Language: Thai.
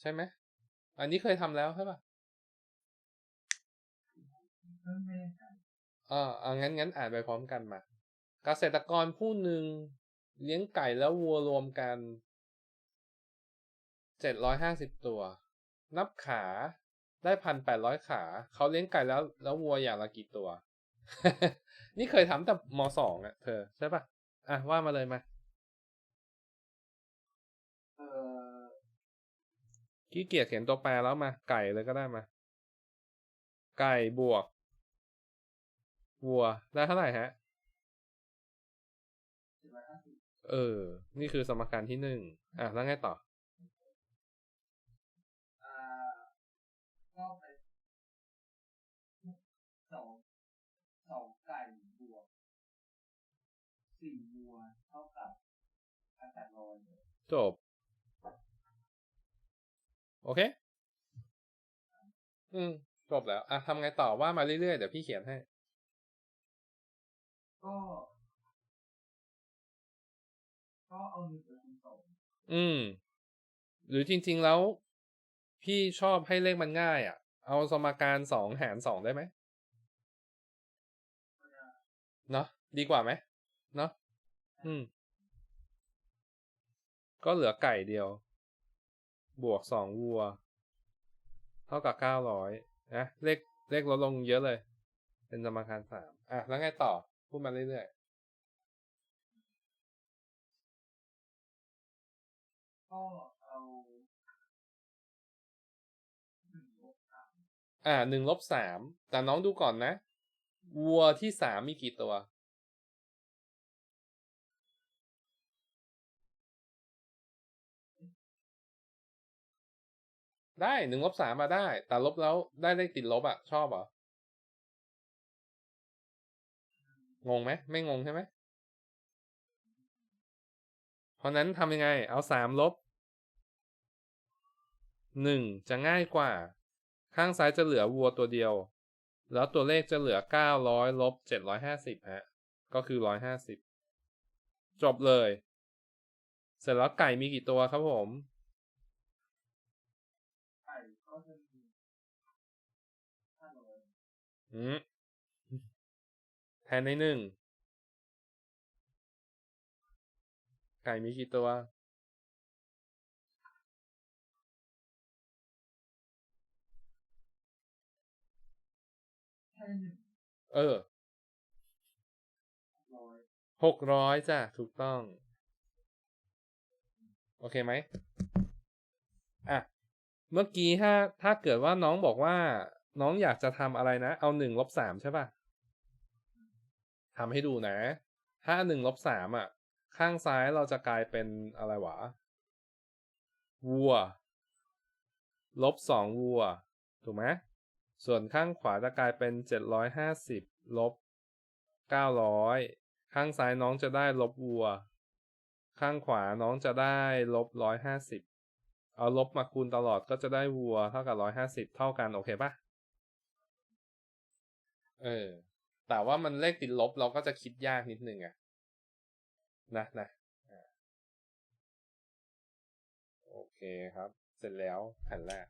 ใช่ไหม อันนี้เคยทำแล้วใช่ปะก็ไม่แน่ใจอ่าเอางั้นงั้นอ่านไปพร้อมกันมา เกษตรกรผู้หนึ่งเลี้ยงไก่แล้ววัวรวมกัน เจ็ดร้อยห้าสิบตัว นับขาได้พันแปดร้อยขา เขาเลี้ยงไก่แล้ว แล้ววัวอย่างละกี่ตัว นี่เคยทำแต่มสองอะเธอ ใช่ปะอะว่ามาเลยมา ขี้เกียจเขียนตัวแปรแล้วมา ไก่เลยก็ได้มา ไก่บวก วัว ได้เท่าไหร่ฮะเจ็ดร้อยห้าสิบเออ นี่คือสมการที่หนึ่ง อะ แล้วไงต่ออ่าก็เป็นสองสองไก่บวกสี่วัวเท่ากับพันแปดร้อยจบโอเค อืมจบแล้วอะทำไงต่อว่ามาเรื่อยๆ เดี๋ยวพี่เขียนให้ ก็ ก็เอาหนึ่งไปคูณสองอืม หรือจริง ๆแล้ว พี่ชอบให้เลขมันง่ายอะ เอาสมการสองหารสองได้ไหมก็ได้เนาะดีกว่าไหมเนาะอืม ก็เหลือไก่เดียว บวกสองวัว เท่ากับเก้าร้อยนะเลขเลขลดลงเยอะเลย เป็นสมการสามอะ แล้วไงต่อ พูดมาเรื่อยก็เอาหนึ่งลบสามๆอะหนึ่งลบสามแต่น้องดูก่อนนะ วัวที่สามมีกี่ตัว ได้หนึ่งลบสามมาได้ แต่ลบแล้วได้เลขติดลบอะชอบเหรองงไหมไม่งงใช่ไหมเพราะนั้นทำยังไง เอาสามลบหนึ่งจะง่ายกว่า ข้างซ้ายจะเหลือวัวตัวเดียว แล้วตัวเลขจะเหลือเก้าร้อยลบเจ็ดร้อยห้าสิบฮะ ก็คือร้อยห้าสิบจบเลย เสร็จแล้วไก่มีกี่ตัวครับผม ไก่ก็จะมีห้าร้อยอืมแทนในหนึ่ง ไก่มีกี่ตัวแค่หนึ่งเออ ร้อยหกร้อยจ้ะ ถูกต้อง โอเคไหมอะ เมื่อกี้ถ้าถ้าเกิดว่าน้องบอกว่า น้องอยากจะทำอะไรนะ เอาหนึ่งลบสามใช่ป่ะทำให้ดูนะ ถ้าหนึ่งลบสามอะ ข้างซ้ายเราจะกลายเป็นอะไรวะ วัว ลบสองวัว ถูกไหมส่วนข้างขวาจะกลายเป็นเจ็ดร้อยห้าสิบลบเก้าร้อยข้างซ้ายน้องจะได้ลบวัว ข้างขวาน้องจะได้ลบร้อยห้าสิบ เอาลบมาคูณตลอดก็จะได้วัวเท่ากับร้อยห้าสิบเท่ากันโอเคปะเออ แต่ว่ามันเลขติดลบเราก็จะคิดยากนิดนึงอะนะนะโอเคครับ เสร็จแล้วแผ่นแรก